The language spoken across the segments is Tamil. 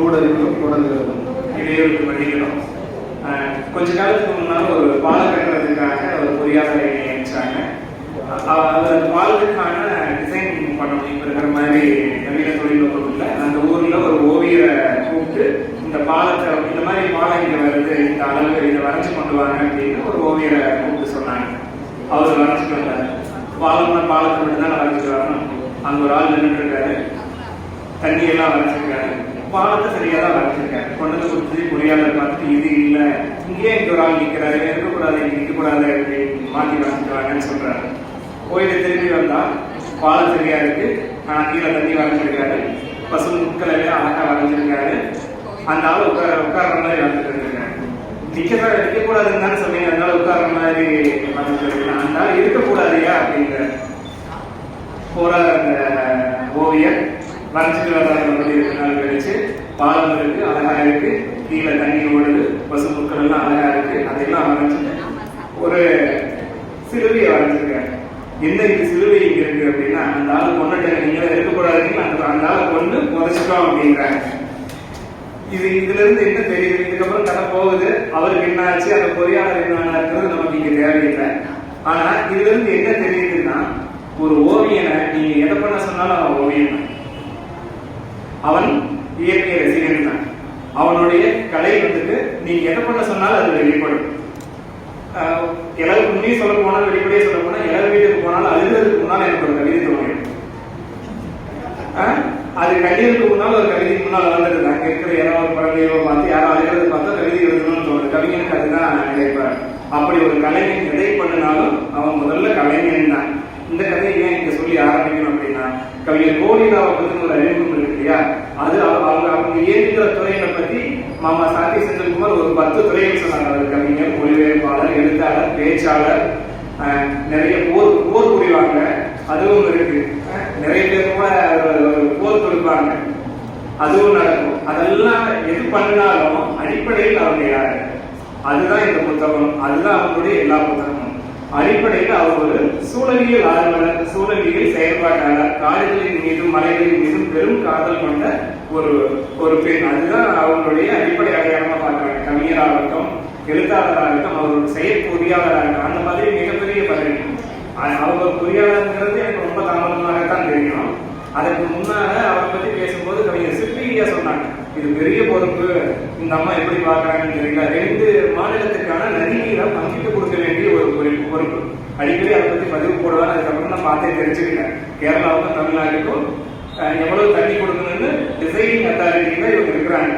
ஊடகங்களும் தொடங்குகிறதும் இடையூறுக்கு வழிகளும் கொஞ்ச காலத்துக்கு முன்னால் ஒரு பாலம் கட்டுறதுக்காக ஒரு பொறியாளரை நியமிச்சாங்க அ- அது அந்த பாலத்துக்கான டிசைன் பண்ணணும் இப்போ இருக்கிற மாதிரி நவீன தொழில்நுட்பத்தில் அந்த ஊரில் ஒரு ஓவியரை கூப்பிட்டு இந்த பாலத்தை இந்த மாதிரி பாலம் இங்கே வருது இந்த அளவு இதை வரைஞ்சு கொண்டு வாங்க அப்படின்னு ஒரு ஓவியரை கூப்பிட்டு சொன்னாங்க. அவர் வரைஞ்சிட்டு வந்தார். பாலம்னா பாலத்தை மட்டும் தான் வரைஞ்சிட்டு வரணும். அங்கே ஒரு ஆள் நின்றுட்டு இருக்காரு. தண்ணியெல்லாம் வரைஞ்சிருக்காரு. பாலத்தை சரியா தான் வரைஞ்சிருக்கேன். கொண்டு வந்து கொடுத்து பொறியாளர் பார்த்துட்டு இது இல்லை. இங்கேயே இங்க ஒரு ஆள் நிற்கிறாரு. இருக்கக்கூடாது நிற்கக்கூடாது அப்படின்னு மாத்தி வரைச்சிட்டு வாங்கன்னு சொல்றாரு. கோயிலை திரும்பி வந்தா பாலம் சரியா இருக்கு. ஆனா கீழே தண்ணி வரைஞ்சிருக்காரு. பசு முட்கள் எல்லாம் அழகா வரைஞ்சிருக்காரு. அந்த ஆள் உட்கார உட்கார்ற மாதிரி வந்துட்டு இருக்காரு நிக்க நிற்கக்கூடாதுன்னு தானே சொன்னீங்க. அதனால உட்கார்ற மாதிரி வரைஞ்சிருக்கீங்க அந்த ஆள் இருக்கக்கூடாதுயா அப்படிங்கிற போறார் அந்த ஓவியர். வரைஞ்சிட்டு வர்றாரு வந்து ரெண்டு நாள் கழிச்சு பாலம் இருக்கு அழகா இருக்கு கீழே தண்ணி ஓடுது. பசு புக்கள் எல்லாம் அழகா இருக்கு அதையெல்லாம் வரைஞ்சிட்டு ஒரு சிலுவையை வரைஞ்சிருக்காங்க. என்ன இது சிலுவை இங்க இருக்கு அப்படின்னா அந்த ஆள் கொண்டுட்டாங்க நீங்க இருக்கக்கூடாதுன்னு அந்த அந்த ஆளை கொண்டு புதைச்சிட்டோம் அப்படின்றாங்க. இது இதுல இருந்து என்ன தெரியுது? இதுக்கப்புறம் கதை போகுது. அவருக்கு என்ன ஆச்சு அந்த பொறியாளர் என்ன இருக்கிறது நமக்கு இங்க தேவையில்லை. ஆனா இதுல இருந்து என்ன தெரியுதுன்னா ஒரு ஓவியனை நீங்க எதை பண்ண சொன்னாலும் அவன் ஓவியம் தான். அவன் இயற்கை ரசிகன் தான். அவனுடைய கலை வந்துட்டு நீங்க எதை பண்ண சொன்னாலும் அது வெளிப்படும். ஆஹ் எல்லாரும் உண்மையை சொல்ல போனா வெளிப்படையே சொல்ல போனா எல்லாரும் வீட்டுக்கு போனாலும் அழுகிறதுக்கு முன்னால் எனக்கு ஒரு கவிதை தோணும் அது கவிதைக்கு முன்னால் ஒரு கவிதைக்கு முன்னால் வளர்ந்துருது அங்க இருக்கிற யாரோ ஒரு குழந்தையோ பார்த்து யாரோ அழுகிறது பார்த்தா கவிதை எழுதணும்னு தோணும் கவிஞனுக்கு அதுதான் நினைப்பார். அப்படி ஒரு கலைஞன் எதை பண்ணினாலும் அவன் முதல்ல கலைஞன் தான். இந்த கதையை ஏன் இங்க சொல்லி ஆரம்பிக்கணும் அப்படின்னா கவிஞர் கோலிதாவை பத்தி ஒரு அறிமுகம் இருக்கு இல்லையா? அது அவ- அவங்க அவங்க இயங்குகிற துறைகளை பத்தி மாமா சாத்தி செந்தில்குமார் ஒரு பத்து துறைகள் சொன்னாங்க அவர் கவிஞர் மொழிபெயர்ப்பாளர் எழுத்தாளர் பேச்சாளர் நிறைய போர் போர் புரிவாங்க. அதுவும் இருக்கு. நிறைய பேர் கூட போர் கொடுப்பாங்க அதுவும் நடக்கும். அதெல்லாம் எது பண்ணினாலும் அடிப்படையில் அவங்க யாரு? அதுதான் இந்த புத்தகம். அதுதான் அவங்களுடைய எல்லா புத்தகமும். அடிப்படையில் அவர் ஒரு சூழலியல் ஆர்வலர் சூழலியல் செயல்பாட்டாளர் காடுகளின் மீதும் மலைகளின் மீதும் பெரும் காதல் கொண்ட ஒரு ஒரு பெண். அதுதான் அவங்களுடைய அடிப்படை அடையாளமா பார்க்கறாங்க. கவிஞராகட்டும் எழுத்தாளராகட்டும் அவர் ஒரு செயற் பொறியாளராகட்டும் அந்த மாதிரி மிகப்பெரிய பதவி அவங்க பொறியாளருங்கிறது எனக்கு ரொம்ப தாமதமாகத்தான் தெரியும். அதற்கு முன்னால அவரை பத்தி பேசும்போது கவிஞர் சிற்பியா சொன்னாங்க இது பெரிய பொறுப்பு. இந்த அம்மா எப்படி பார்க்கறாங்கன்னு தெரியல. ரெண்டு மாநிலத்துக்கான நதிநீரை பங்கிட்டு கொடுக்க வேண்டிய ஒரு பொறுப்பு. பொறுப்பு அடிக்கடி அதை பத்தி பதிவு போடுவாங்க. அதுக்கப்புறம் நான் பார்த்தே தெரிஞ்சுக்கிட்டேன். கேரளாவுக்கும் தமிழ்நாட்டுக்கும் எவ்வளவு தண்ணி கொடுக்கணும்னு டிசைனிங் அத்தாரிட்டியில இவங்க இருக்கிறாங்க.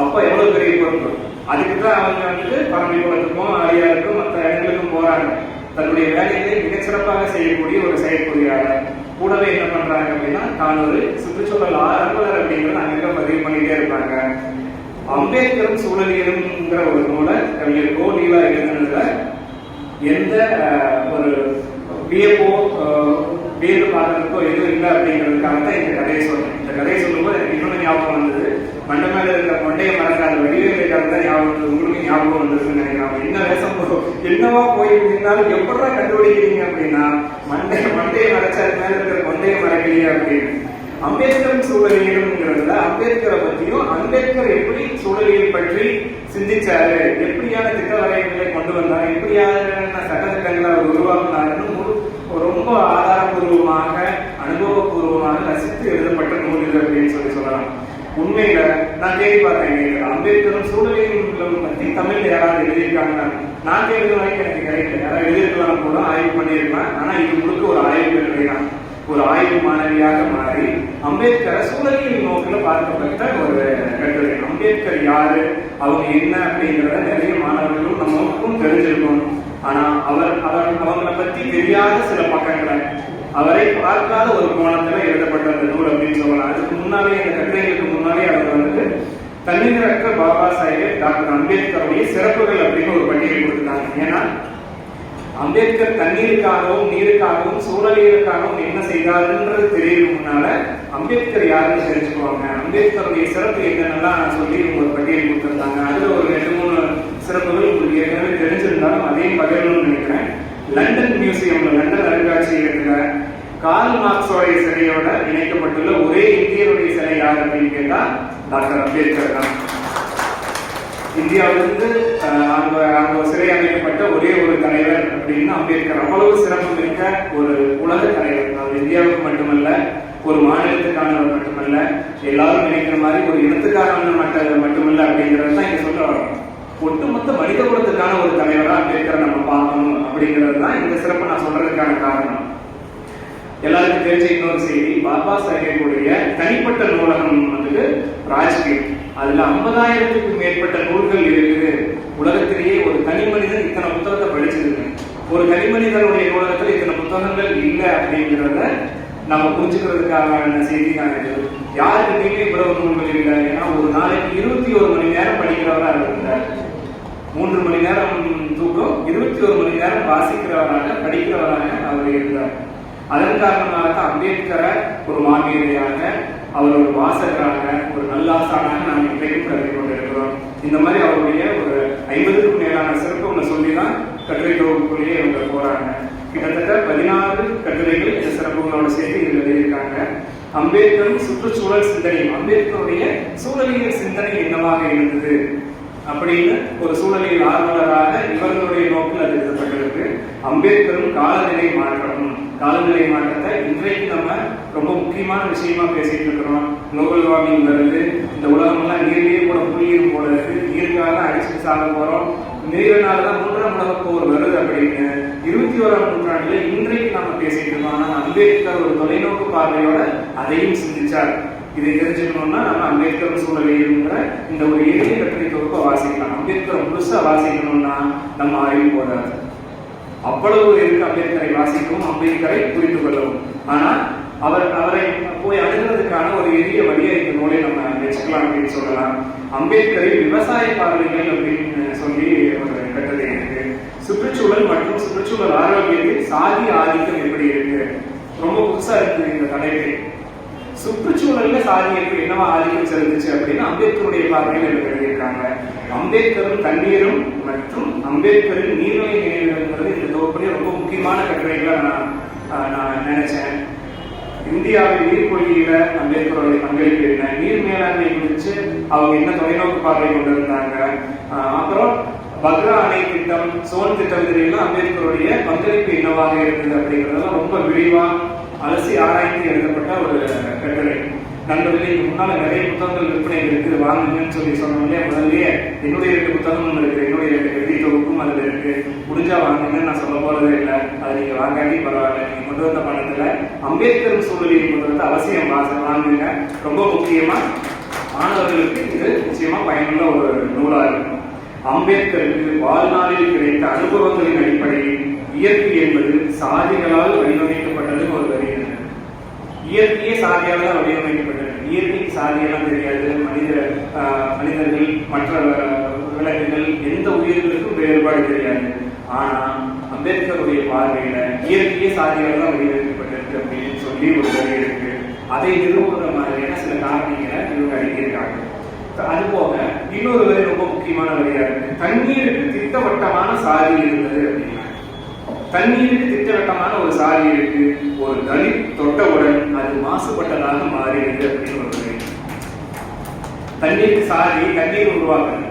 அப்ப எவ்வளவு பெரிய பொறுப்பு? அதுக்கு தான் அவங்க வந்துட்டு பரம்பிக்குளத்துக்கும் அரியாருக்கும் மற்ற இடங்களுக்கும் போறாங்க. தன்னுடைய வேலையை மிகச்சிறப்பாக செய்யக்கூடிய ஒரு செயற்பொறியாளர். கூடவே என்ன பண்றாங்க அப்படின்னா தான் ஒரு சுற்றுச்சூழல் ஆர்வலர் அப்படிங்கிறத அங்கங்க பதிவு பண்ணிட்டே இருப்பாங்க. அம்பேத்கரும் சூழலியலும்ங்கிற ஒரு நூலை கவிஞர் கோ லீலா எழுதுனதுல எந்த ஒரு வியப்போ வேறு பார்க்கறதுக்கோ எதுவும் இல்லை அப்படிங்கிறதுக்காக தான் இந்த கதையை சொல்றேன். இந்த கதையை சொல்லும்போது எனக்கு இன்னொன்று ஞாபகம் வந்தது. மண்டை மேல இருக்கிற கொண்டையை மறக்காத வடிவேலை தான் ஞாபகம் வந்தது. உங்களுக்கு ஞாபகம் வந்ததுன்னு நினைக்கிறேன். என்ன வேஷம் போ- என்னவா போய் இருந்தாலும் எப்படா கண்டுபிடிக்கிறீங்க அப்படின்னா மண்டைய மண்டையை மறைச்சா அது மேல இருக்கிற கொண்டையை மறைக்கலையே அப்படின்னு. அம்பேத்கர் சூழலியலுங்கிறதுல அம்பேத்கரை பற்றியும் அம்பேத்கர் எப்படி சூழலியல் பற்றி சிந்திச்சாரு? எப்படியான திட்ட வரையங்களை கொண்டு வந்தார்? எப்படியான சட்டத்திட்டங்களை அவர் உருவாக்குனாருன்னு ரொம்ப ஆதாரபூர்வமாக அனுபவபூர்வமாக ரசித்து எழுதப்பட்ட நூல் இது அப்படின்னு சொல்லி சொல்லலாம். உண்மையில நான் தேடி பார்த்தேன் அம்பேத்கரும் சூழலியலும் பற்றி தமிழ்ல யாராவது எழுதியிருக்காங்க நான் தேடுற வரைக்கும் எனக்கு கிடைக்கல. யாராவது எழுதியிருக்கலாம் கூட ஆய்வு பண்ணியிருக்கேன் ஆனா இது முழுக்க ஒரு ஆய்வு கட்டுரை தான் ஒரு ஆய்வு மாணவியாக மாறி அம்பேத்கரை சூழலியல் நோக்கில் பார்க்கப்பட்ட ஒரு கட்டுரை அம்பேத்கர் யாரு? அவங்க என்ன அப்படிங்கிறத நிறைய மாணவர்களும் நமக்கும் தெரிஞ்சிருக்கணும் ஆனா அவர் அவர் அவங்கள பத்தி தெரியாத சில பக்கங்களை. அவரை பார்க்காத ஒரு கோணத்துல எழுதப்பட்ட அந்த நூல் அப்படின்னு சொல்லலாம். அதுக்கு முன்னாலே இந்த கட்டுரைகளுக்கு முன்னாலே அவர் வந்துட்டு தன்னிகரற்ற பாபா சாஹேப் டாக்டர் அம்பேத்கருடைய சிறப்புகள் அப்படின்னு ஒரு பட்டியல் கொடுத்துருந்தாங்க ஏன்னா அம்பேத்கர் தண்ணீருக்காகவும் நீருக்காகவும் சூழலியலுக்காகவும் என்ன செய்தாருன்றது தெரியறது அம்பேத்கர் யாருன்னு தெரிஞ்சுக்குவாங்க அம்பேத்கருடைய சிறப்பு என்னென்னலாம் சொல்லி உங்களுக்கு ஒரு பட்டியல் கொடுத்துருந்தாங்க. அதுல ஒரு ரெண்டு மூணு சிறப்புகள் உங்களுக்கு ஏற்கனவே தெரிஞ்சிருந்தாலும் அதையும் பகிரணும்னு நினைக்கிறேன். லண்டன் மியூசியம்ல லண்டன் அருங்காட்சியகத்துல கார்ல் மார்க்ஸோடைய சிலையோட இணைக்கப்பட்டுள்ள ஒரே இந்தியருடைய சிலை யார் அப்படின்னு கேட்டா டாக்டர் அம்பேத்கர் தான். இந்தியாவிலிருந்து அங்க அங்க சிறை அமைக்கப்பட்ட ஒரே ஒரு தலைவர் அப்படின்னு அம்பேத்கர் அவ்வளவு சிறப்பு மிக்க ஒரு உலக தலைவர். அவர் இந்தியாவுக்கு மட்டுமல்ல ஒரு மாநிலத்துக்கானவர் மட்டுமல்ல எல்லாரும் நினைக்கிற மாதிரி ஒரு இனத்துக்கான மட்ட மட்டுமல்ல அப்படிங்கிறது தான் இங்க சொல்ல வரோம் ஒட்டுமொத்த மனித குலத்துக்கான ஒரு தலைவராக அம்பேத்கரை நம்ம பார்க்கணும் அப்படிங்கிறது தான் இந்த சிறப்பு நான் சொல்றதுக்கான காரணம். எல்லாருக்கும் தெரிஞ்ச இன்னொரு செய்தி பாபா சாஹேபுடைய தனிப்பட்ட நூலகம் வந்துட்டு ராஜ்கீட். அதுல ஐம்பதாயிரத்துக்கு மேற்பட்ட நூல்கள் இருக்குது. உலகத்திலேயே ஒரு தனி மனிதன் இத்தனை புத்தகத்தை படிச்சிருக்கு ஒரு தனி மனிதனுடைய நூலகத்துல இத்தனை புத்தகங்கள் இல்லை அப்படிங்கிறத நம்ம புரிஞ்சுக்கிறதுக்கான செய்தி தான் இது யாருக்கிட்டையுமே இவ்வளவு நூல்கள் இல்லை ஏன்னா ஒரு நாளைக்கு இருபத்தி ஒரு மணி நேரம் படிக்கிறவரா இருந்தார். மூன்று மணி நேரம் தூக்கம் இருபத்தி ஒரு மணி நேரம் வாசிக்கிறவராக படிக்கிறவராக அவர் இருந்தார். அதன் காரணமாக தான் அம்பேத்கரை ஒரு மாமியரையாக அவர் ஒரு வாசகராக ஒரு நல்லாசானாக நாம் இன்றைக்கும் கருதி கொண்டிருக்கிறோம். இந்த மாதிரி அவருடைய ஒரு ஐம்பதுக்கும் மேலான சிறப்பு ஒன்று சொல்லி தான் கட்டுரை தொகுப்புக்குள்ளேயே இவங்க போறாங்க. கிட்டத்தட்ட பதினாறு கட்டுரைகள் இந்த சிறப்புகளோட சேர்த்து இதில் எழுதியிருக்காங்க. அம்பேத்கரும் சுற்றுச்சூழல் சிந்தனை அம்பேத்கருடைய சூழலியல் சிந்தனை என்னவாக இருந்தது? அப்படின்னு ஒரு சூழலில் ஆர்வலராக இவர்களுடைய நோக்கில் அது எழுதப்பட்டிருக்கு. அம்பேத்கரும் காலநிலை மாற்றம் காலநிலை மாற்றத்தை இன்றைக்கு நம்ம ரொம்ப முக்கியமான விஷயமா பேசிட்டு இருக்கிறோம். குளோபல் வார்மிங் வருது இந்த உலகமெல்லாம் நீர்லேயே கூட புள்ளியும் போல இருக்கு. நீருக்காக தான் அடிச்சுட்டு சாக போறோம். நீரினால தான் மூன்றாம் உலக போர் வருது அப்படின்னு இருபத்தி ஓராம் நூற்றாண்டுல இன்றைக்கு நாம பேசிட்டு இருக்கோம். ஆனா அம்பேத்கர் ஒரு தொலைநோக்கு பார்வையோட அதையும் சிந்திச்சார். இதை தெரிஞ்சுக்கணும்னா நம்ம அம்பேத்கர் சூழலியல்ங்கிற இந்த ஒரு எளிய கட்டுரை தொகுப்பை வாசிக்கலாம். அம்பேத்கர் முழுசா வாசிக்கணும்னா நம்ம அறிவு போதாது அவ்வளவு இருக்கு அம்பேத்கரை வாசிக்கவும் அம்பேத்கரை புரிந்து கொள்ளவும். ஆனா அவர் அவரை போய் அணுகிறதுக்கான ஒரு எளிய வழியை இந்த நூலை நம்ம வச்சுக்கலாம் அப்படின்னு சொல்லலாம். அம்பேத்கரை விவசாய பார்வைகள் அப்படின்னு சொல்லி ஒரு கட்டுரை இருக்கு. சுற்றுச்சூழல் மற்றும் சுற்றுச்சூழல் ஆரோக்கியத்தில் சாதி ஆதிக்கம் எப்படி இருக்கு? ரொம்ப புதுசா இருக்கு இந்த தலைப்பு. சுற்றுச்சூழல்ல சாதி என்னவா ஆதிக்கம் செலுத்துச்சு அப்படின்னு அம்பேத்கருடைய பார்வையில் எனக்கு எழுதியிருக்காங்க. அம்பேத்கரும் தண்ணீரும் மற்றும் அம்பேத்கரின் நீர்நிலை நினைவுகள்ங்கிறது இந்த தொகுப்புலேயே ரொம்ப முக்கியமான கட்டுரைகளை நான் நான் நினைச்சேன். இந்தியாவின் நீர் கொள்கையில அம்பேத்கருடைய பங்களிப்பு என்ன? நீர் மேலாண்மை குறித்து அவங்க என்ன தொலைநோக்கு பார்வை கொண்டிருந்தாங்க? அப்புறம் பத்ரா அணை திட்டம் சோன் திட்டம் இதெல்லாம் அம்பேத்கருடைய பங்களிப்பு என்னவாக இருந்தது அப்படிங்கிறதெல்லாம் ரொம்ப விரிவாக அலசி ஆராய்ந்து எழுதப்பட்ட ஒரு கட்டுரை. நண்பர்களே இதுக்கு முன்னால் நிறைய புத்தகங்கள் விற்பனை இருக்கு வாங்குங்கன்னு சொல்லி சொன்னோம் முதல்லயே என்னுடைய ரெண்டு புத்தகமும் இருக்கு என்னுடைய ரெண்டு கல்வி தொகுப்பும் அதில் இருக்கு. முடிஞ்சா வாங்குங்கன்னு நான் சொல்ல போறதே இல்லை. அதை நீங்க வாங்காட்டி பரவாயில்ல. நீங்க கொண்டு வந்த பணத்துல அம்பேத்கர் சூழலின் புத்தகத்தை அவசியம். வாச வாங்குங்க. ரொம்ப முக்கியமா மாணவர்களுக்கு இது நிச்சயமா பயனுள்ள ஒரு நூலா இருக்கும். அம்பேத்கருக்கு வாழ்நாளில் கிடைத்த அனுபவங்களின் அடிப்படையில் இயற்கை என்பது சாதிகளால் வடிவமைக்கப்பட்டதுன்னு ஒரு வரி. இயற்கையே சாதியால தான் வடிவமைக்கப்பட்டது இயற்கைக்கு சாதியெல்லாம் தெரியாது. மனித மனிதர்கள் மற்ற விலங்குகள் எந்த உயிர்களுக்கும் வேறுபாடு தெரியாது. ஆனா அம்பேத்கருடைய பார்வையில இயற்கையே சாதியாக தான் வடிவமைக்கப்பட்டிருக்கு அப்படின்னு சொல்லி ஒரு வரி இருக்கு. அதை நிறுவுகிற மாதிரியான சில காரணங்களை இவங்க அடிக்கிறாங்க அது போக இன்னொரு வரி ரொம்ப முக்கியமான வரியா இருக்கு. தண்ணீருக்கு திட்டவட்டமான சாதி இருந்தது அப்படின்னா தண்ணீருக்கு திட்டவட்டமான ஒரு சாதி இருக்கு. ஒரு தலித் தொட்டவுடன் அது மாசுபட்டதாக மாறிடுது அப்படின்னு ஒரு தண்ணீருக்கு சாதி தண்ணீர் உருவாக்குது.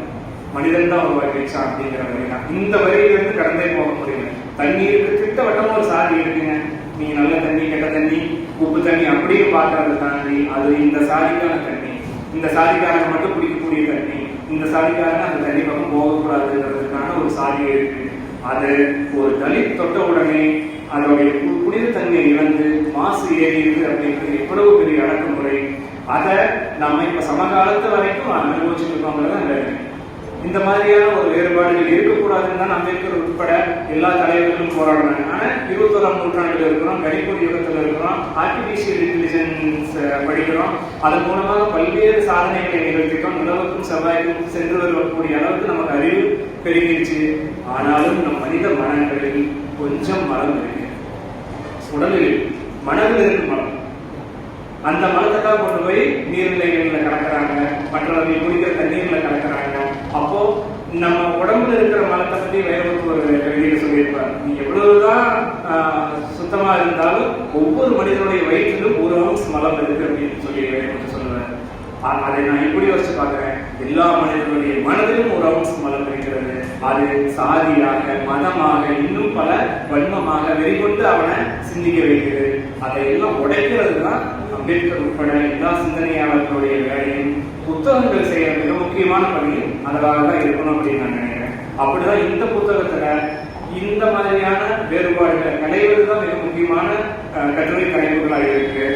மனிதன் தான் உருவாக்கிச்சா அப்படிங்கிற மாதிரி தான் இந்த வரியிலிருந்து கடந்தே போக முடியல. தண்ணீருக்கு திட்டவட்டமா ஒரு சாதி இருக்குங்க. நீங்க நல்ல தண்ணி கெட்ட தண்ணி உப்பு தண்ணி அப்படியே பார்க்கறத தாண்டி அது இந்த சாதிக்கான தண்ணி. இந்த சாதிக்காரங்க மட்டும் குடிக்கக்கூடிய தண்ணி. இந்த சாதிக்காரங்க அந்த தண்ணி பக்கம் போகக்கூடாதுங்கிறதுக்கான ஒரு சாதி இருக்கு. அது ஒரு தலித் தொட்ட உடனே அதனுடைய பு- புனிதத்தன்மையை இழந்து மாசு ஏறியது அப்படின்றது எவ்வளவு பெரிய அடக்குமுறை. அதை நம்ம இப்ப சமகாலத்து வரைக்கும் அனுபவிச்சுட்டு இருக்கோங்கிறத அந்த இந்த மாதிரியான ஒரு வேறுபாடுகள் இருக்கக்கூடாதுன்னு தான் அம்பேத்கர் உட்பட எல்லா தலைவர்களும் போராடினாங்க. ஆனால் இருபத்தோராம் நூற்றாண்டில் இருக்கிறோம் கணிப்பொறி யுகத்தில் இருக்கிறோம் ஆர்டிபிஷியல் இன்டெலிஜென்ஸ் படிக்கிறோம். அதன் மூலமாக பல்வேறு சாதனைகளை நிகழ்த்திட்டோம். நிலவுக்கும் செவ்வாய்க்கும் சென்று வரக்கூடிய அளவுக்கு நமக்கு அறிவு பெருகிருச்சு. ஆனாலும் நம் மனித மனங்களில் கொஞ்சம் மலம் இருக்கு. உடலில் மனதில் இருக்கு மலம். அந்த மலத்தை தான் கொண்டு போய் நீர்நிலைகளில் கலக்கிறாங்க. மற்றவர்கள் குடிக்கிற தண்ணீர்ல கலக்கிறாங்க. அப்போ நம்ம உடம்புல இருக்கிற மலத்தை பத்தி வைரமுத்து ஒரு கவிதையில சொல்லியிருப்பார். நீ எவ்வளவுதான் சுத்தமா இருந்தாலும் ஒவ்வொரு மனிதனுடைய வயிற்றிலும் ஒரு அவுன்ஸ் மலம் இருக்கு அப்படின்னு சொல்லி வைரமுத்து சொல்லுவார். அதை நான் எப்படி யோசிச்சு பாக்குறேன் எல்லா மனிதனுடைய மனதிலும் ஒரு அம்சம் மலம் இருக்கிறது. அது சாதியாக மதமாக இன்னும் பல வன்மமாக வெறிகொண்டு அவனை சிந்திக்க வைக்கிறது. அதை எல்லாம் உடைக்கிறது தான் அம்பேத்கர் உட்பட எல்லா சிந்தனையாளர்களுடைய வேலையும் புத்தகங்கள் செய்ய மிக முக்கியமான பணியும் அதனால தான் இருக்கணும் அப்படின்னு நான் நினைக்கிறேன். அப்படிதான் இந்த புத்தகத்துல இந்த மாதிரியான வேறுபாடுகளை களைவது தான் மிக முக்கியமான கட்டுரை கலைவுகளாக இருக்கு.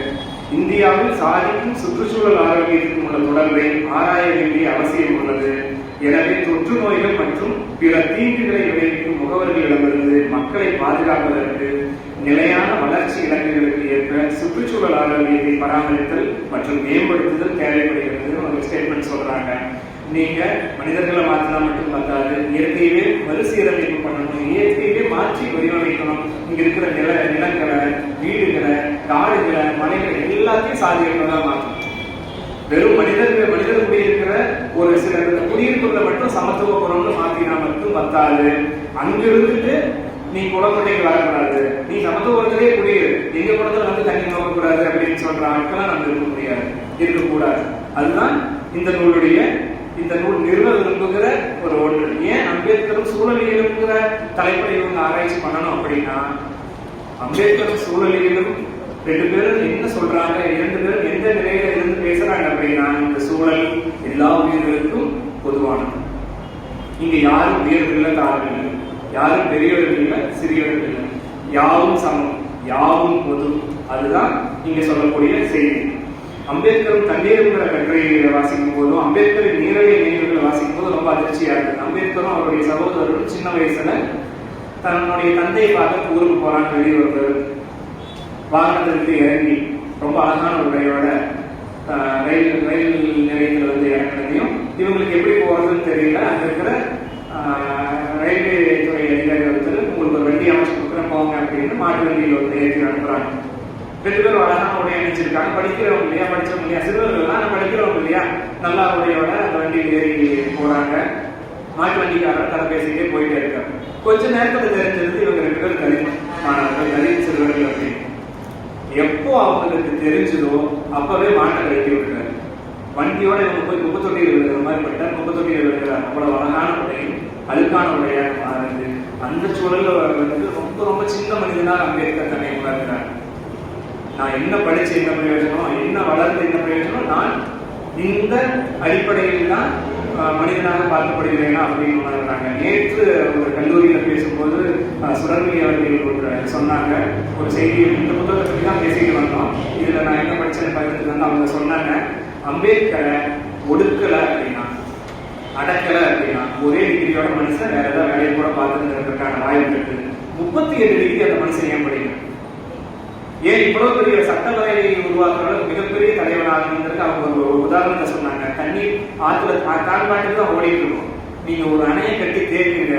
இந்தியாவில் சாதிக்கும் சுற்றுச்சூழல் ஆரோக்கியத்திற்கும் உள்ள தொடர்பை ஆராய வேண்டிய அவசியம் உள்ளது. எனவே தொற்று நோய்கள் மற்றும் பிற தீங்குகளை விளைவிக்கும் முகவர்களிடமிருந்து மக்களை பாதுகாப்பதற்கு நிலையான வளர்ச்சி இலக்குகளுக்கு ஏற்ப சுற்றுச்சூழல் ஆரோக்கியத்தை பராமரித்தல் மற்றும் மேம்படுத்துதல் தேவைப்படுகிறது ஒரு ஸ்டேட்மெண்ட் சொல்றாங்க. நீங்க மனிதர்களை மாற்றினா மட்டும் பத்தாது இயற்கையவே மறுசீரமைப்பு பண்ணணும் இயற்கையவே மாற்றி வடிவமைக்கணும். இங்க இருக்கிற நில நிலங்களை வீடுகளை காடுகளை மலைகளை எல்லாத்தையும் சாதிகளை மாற்றணும் வெறும் மனிதர்கள் மனிதர் குடியிருக்கிற ஒரு சில குடியிருப்புகளை மட்டும் சமத்துவ குணம்னு மாத்தினா மட்டும் பத்தாது. அங்கிருந்துட்டு நீ குளக்கொட்டைக்கு வரக்கூடாது. நீ சமத்துவத்திலே குடியிரு. எங்க குளத்துல வந்து தண்ணி நோக்கக்கூடாது அப்படின்னு சொல்ற ஆட்கள்லாம் நம்ம இருக்க முடியாது. இருக்கக்கூடாது. அதுதான் இந்த நூலுடைய இந்த நூல் நிறுவ விரும்புகிற ஒரு ஒன்று. ஏன் அம்பேத்கரும் சூழலியலுங்கிற தலைப்பை இவங்க ஆராய்ச்சி பண்ணணும் அப்படின்னா அம்பேத்கரும் சூழலியலும் ரெண்டு பேரும் என்ன சொல்றாங்க இரண்டு பேரும் எந்த நிலையில இருந்து பேசுறாங்க அப்படின்னா இந்த சூழல் எல்லா உயிர்களுக்கும் பொதுவானது. இங்க யாரும் உயர்வில்லை காரணம் இல்லை யாரும் பெரியவர்கள் இல்லை சிறியவர்கள் இல்லை. யாவும் சமம் யாவும் பொது அதுதான் நீங்க சொல்லக்கூடிய செய்தி. அம்பேத்கரும் தண்ணீருங்கிற கட்டுரையை வாசிக்கும் போதும் அம்பேத்கரின் நீரழிய நினைவுகளை வாசிக்கும் போது ரொம்ப அதிர்ச்சியா இருக்கு அம்பேத்கரும் அவருடைய சகோதரரும் சின்ன வயசுல தன்னுடைய தந்தையை பார்க்க ஊருக்கு போறான்னு வெளியே வாகனத்திற்கு இறங்கி ரொம்ப அழகான உடையோட ரயில் ரயில் நிலையத்தில் வந்து இறங்கினதையும் இவங்களுக்கு எப்படி போறதுன்னு தெரியல. அங்க இருக்கிற ரயில்வே வண்டி அமைச்சு கொடுக்குறோம் போங்க அப்படின்னு மாட்டு வண்டியில் வந்து ஏற்றி அனுப்புறாங்க. ரெண்டு பேர் அழகான உடைய அணிச்சிருக்காங்க படிக்கிறவங்க இல்லையா? படிச்சவங்க இல்லையா? சிறுவர்கள்லாம் நான் படிக்கிறவங்க இல்லையா? நல்லா உடையோட அந்த வண்டியில் ஏறி போறாங்க. மாட்டு வண்டிக்காரர் கதை பேசிக்கிட்டே போயிட்டே இருக்காரு. கொஞ்ச நேரத்துல தெரிஞ்சது இவங்க ரெண்டு பேரும் தலித் மாணவர்கள் தலித் சிறுவர்கள் அப்படின்னு. எப்போ அவங்களுக்கு தெரிஞ்சதோ அப்பவே மாட்டை கட்டி விடுறாரு. வண்டியோட இவங்க போய் முப்பத்தொட்டியில் விழுகிற மாதிரி பட்டார் முப்பத்தொட்டியில் விழுகிறார் அவ்வளவு அழகான உடையும் அழுக்கான உடையாக மாறுது. அந்த சூழல்ல வந்து ரொம்ப ரொம்ப சின்ன மனிதனாக அம்பேத்கர் தன்னை உணர்கிறார். நான் என்ன படிச்சு என்ன பிரயோஜனம் என்ன வளர்ந்து என்ன பிரயோஜனம் நான் இந்த அடிப்படையில் தான் மனிதனாக பார்க்கப்படுகிறேனா அப்படின்னு உணர்கிறாங்க. நேற்று ஒரு கல்லூரியில் பேசும்போது சுரண்மி அவர்கள் ஒரு சொன்னாங்க. ஒரு செய்தி இந்த புத்தகத்தை பற்றி தான் பேசிட்டு வந்தோம். இதுல நான் என்ன படித்தேன் பகிர்ந்து வந்து அவங்க சொன்னாங்க அம்பேத்கரை ஒடுக்கல அப்படின்னு. அடக்கலை அப்படின்னா ஒரே டிகிரியோட மனுஷன் வேற ஏதாவது வேலையை கூட பார்த்துருக்கிறதுக்கான வாய்ப்பு இருக்கு. முப்பத்தி எட்டு டிகிரி அந்த மனுஷன் ஏன் படிக்கணும் ஏன் இவ்வளவு பெரிய சட்டவரையை உருவாக்குற மிகப்பெரிய தலைவனாகணுங்கிறது அவங்க ஒரு உதாரணத்தை சொன்னாங்க. தண்ணீர் ஆற்றுல கால்பாட்டுக்கு தான் ஓடிட்டு இருக்கும். நீங்க ஒரு அணையை கட்டி தேக்குங்க.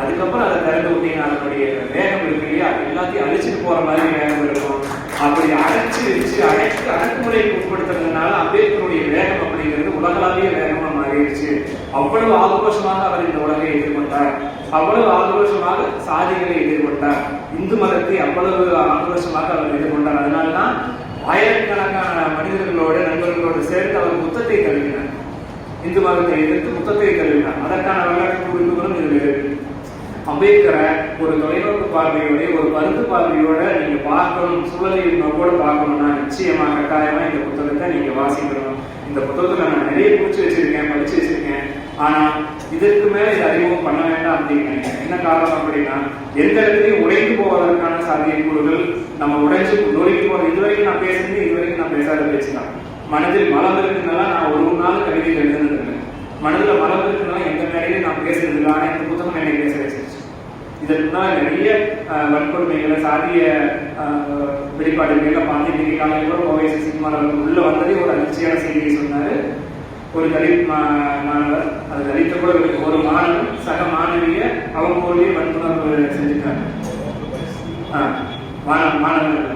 அதுக்கப்புறம் அதை திறந்து விட்டீங்கன்னா அதனுடைய வேகம் இருக்கு இல்லையா? எல்லாத்தையும் அழிச்சிட்டு போற மாதிரி வேகம் இருக்கும். அப்படி அடைச்சு வச்சு அடைச்சு அடக்குமுறைக்கு உட்படுத்துறதுனால அம்பேத்கருடைய வேகம் அப்படிங்கிறது உலகளாவிய வேகமா மாறிடுச்சு. அவ்வளவு ஆக்ரோஷமாக அவர் இந்த உலகை எதிர்கொண்டார். அவ்வளவு ஆக்ரோஷமாக சாதிகளை எதிர்கொண்டார். இந்து மதத்தை அவ்வளவு ஆக்ரோஷமாக அவர் எதிர்கொண்டார். அதனால்தான் ஆயிரக்கணக்கான மனிதர்களோடு நண்பர்களோடு சேர்த்து அவர் புத்தத்தை தழுவினார் இந்து மதத்தை எதிர்த்து புத்தத்தை தழுவினார் அதற்கான வரலாற்று குறிப்புகளும் இதில் இருக்கு. அம்பேத்கரை ஒரு தொலைநோக்கு பார்வையோட ஒரு பருந்து பார்வையோட நீங்க பார்க்கணும் சூழலை நோக்கோட பார்க்கணும்னா நிச்சயமா கட்டாயமா இந்த புத்தகத்தை நீங்க வாசிக்கணும். இந்த புத்தகத்துல நான் நிறைய பிடிச்சி வச்சிருக்கேன் படிச்சு வச்சிருக்கேன். ஆனா இதற்கு மேல இது அறிமுகம் பண்ண வேண்டாம் அப்படின்னு நினைக்கிறேன். என்ன காரணம் அப்படின்னா எந்த இடத்துலையும் உடைந்து போவதற்கான சாத்தியக்கூறுகள் நம்ம உடைஞ்சு நொறுக்கி போற இதுவரைக்கும் நான் பேசுறது இதுவரைக்கும் நான் பேசாத பேசினேன் மனதில் மலம் இருக்குனால நான் ஒரு நாள் கவிதை எழுதுனது மனதில் மலம் இருக்குனால எந்த மேடையிலும் நான் பேசுறது இல்லை. ஆனா இந்த புத்தகம் என்னை பேச வச்சிருச்சு. இதற்கு முன்னால் நிறைய வன்கொடுமைகளை சாதிய அஹ், வெளிப்பாடுகளை பார்த்து இன்னைக்கு காலையில் கூட ஓவைசி சினிமாவில் உள்ள வந்ததே ஒரு அதிர்ச்சியான செய்தியை சொன்னாரு. ஒரு தலித் மா- மாணவர் அது தலித்த கூட இருக்கு. ஒரு மாணவன் சக மாணவிய அவங்க ஊர்லயே வன்புணர்வு செஞ்சுட்டாங்க. மாணவர்கள்.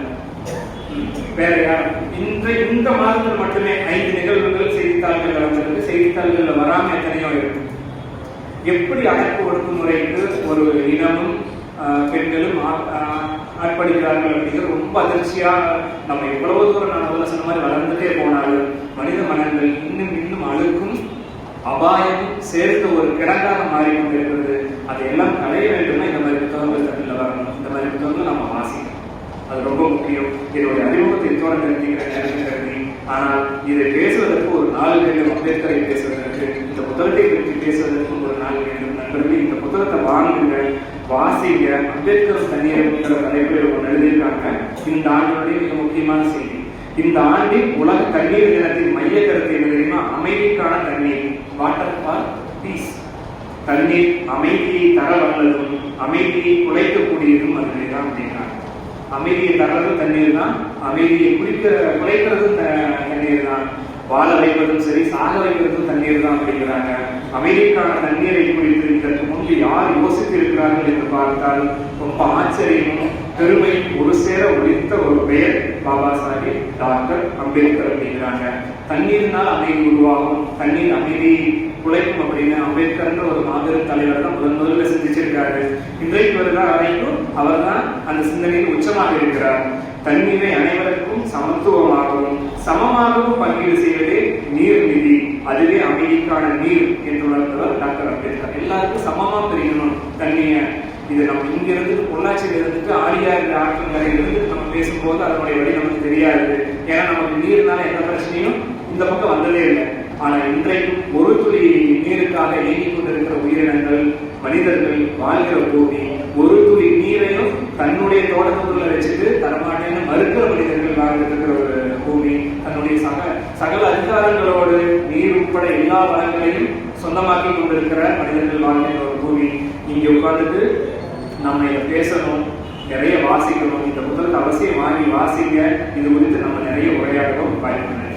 ம், வேற யார்? இந்த இந்த மாதத்தில் மட்டுமே ஐந்து நிகழ்வுகள் செய்தித்தாள்கள் வந்திருக்கு செய்தித்தாள்களில் வராமல் எத்தனையோ இருக்கு. எப்படி அடக்கு ஒடுக்குமுறைக்கு ஒரு இனமும் பெண்களும் ஆ- ஆட்படுகிறார்கள் அப்படிங்கிறது ரொம்ப அதிர்ச்சியா நம்ம எவ்வளவு தூரம் நான் முதல்ல சொன்ன மாதிரி வளர்ந்துட்டே போனாலும் மனித மனங்கள் இன்னும் இன்னும் அழுக்கும் அபாயமும் சேர்த்து ஒரு கிடங்காக மாறிக்கொண்டிருக்கிறது. அதையெல்லாம் களைய வேண்டும்னா இந்த மாதிரி புத்தகங்கள் தமிழில் வரணும். இந்த மாதிரி புத்தகங்கள் நம்ம வாசிக்கணும். அது ரொம்ப முக்கியம். என்னுடைய அறிமுகத்தை இத்தோட நிறுத்திக்கிற நேரத்தை கருதி. ஆனால் இதை பேசுவதற்கு ஒரு நாலு பேர் அம்பேத்கரை பேசுவதற்கு இந்த புத்தகத்தை பற்றி பேசுவதற்கு ஒரு நாள் வேண்டும். நண்பர்களே இந்த புத்தகத்தை வாங்குங்க வாசிங்க அம்பேத்கர் தண்ணீர்ங்கிற தலைப்பில் ஒன்று எழுதியிருக்காங்க. இந்த ஆண்டு மிக முக்கியமான செய்தி. இந்த ஆண்டின் உலக தண்ணீர் தினத்தின் மைய கருத்து என்ன தெரியுமா? அமைதிக்கான தண்ணீர். வாட்டர் ஃபார் பீஸ் தண்ணீர் அமைதியை தர வல்லதும் அமைதியை குலைக்கக்கூடியதும் அதுவே தான் அப்படிங்கிறாங்க. அமைதியை தரது தண்ணீர் தான் அமைதியை குளிக்கிற குலைக்கிறதும் தண்ணீர் தான் வாழ வைப்பதும் சரி சாக வைப்பதும் தண்ணீர் தான் அப்படிங்கிறாங்க. அமைதிக்கான தண்ணீரை குறித்து இதற்கு முன்பு யார் யோசித்து இருக்கிறார்கள் என்று பார்த்தால் ரொம்ப ஆச்சரியமும் பெருமையும் ஒரு சேர ஒழித்த ஒரு பெயர் பாபா சாஹேப் டாக்டர் அம்பேத்கர் அப்படிங்கிறாங்க. தண்ணீர்னால் அமைதி உருவாகும் தண்ணீர் அமைதியை குலைக்கும் அப்படின்னு அம்பேத்கர்ன்ற ஒரு மாபெரும் தலைவர் தான் முதன் முதல்ல சிந்திச்சிருக்காரு. இன்றைக்கு வருகிற வரைக்கும் அவர் தான் அந்த சிந்தனையில் உச்சமாக இருக்கிறார். தண்ணீரை அனைவருக்கும் சமத்துவமாகவும் சமமாகவும் பங்கீடு செய்வதே நீர் நிதி. அதுவே அமைதிக்கான நீர் என்று உணர்ந்தவர் டாக்டர் அம்பேத்கர். எல்லாருக்கும் சமமாக பிரிக்கணும் தண்ணியை இது நம்ம இங்க இருந்துட்டு பொள்ளாச்சியில இருந்துட்டு ஆரியார் ஆற்றங்கரையில இருந்துட்டு நம்ம பேசும்போது அதனுடைய வழி நமக்கு தெரியாது. ஏன்னா நமக்கு நீர்னால எந்த பிரச்சனையும் இந்த பக்கம் வந்ததே இல்லை. ஆனால் இன்றைக்கும் ஒரு துளி நீருக்காக ஏங்கிக் கொண்டிருக்கிற உயிரினங்கள் மனிதர்கள் வாழ்கிற பூமி ஒரு துளி நீரையும் தன்னுடைய தோட்டத்துக்குள்ள வச்சுட்டு தரமாட்டேன்னு மறுக்கிற மனிதர்கள் வாழ்ந்துட்டு இருக்கிற ஒரு பூமி தன்னுடைய சக சகல அதிகாரங்களோடு நீர் உட்பட எல்லா வளங்களையும் சொந்தமாக்கி கொண்டிருக்கிற மனிதர்கள் வாழ்கிற ஒரு பூமி. இங்க உட்கார்ந்துட்டு நம்ம இதை பேசணும் நிறைய வாசிக்கணும். இந்த புத்தகத்தை அவசியம் வாங்கி வாசிங்க. இது குறித்து நம்ம நிறைய உரையாடணும் பயன்படுறேன்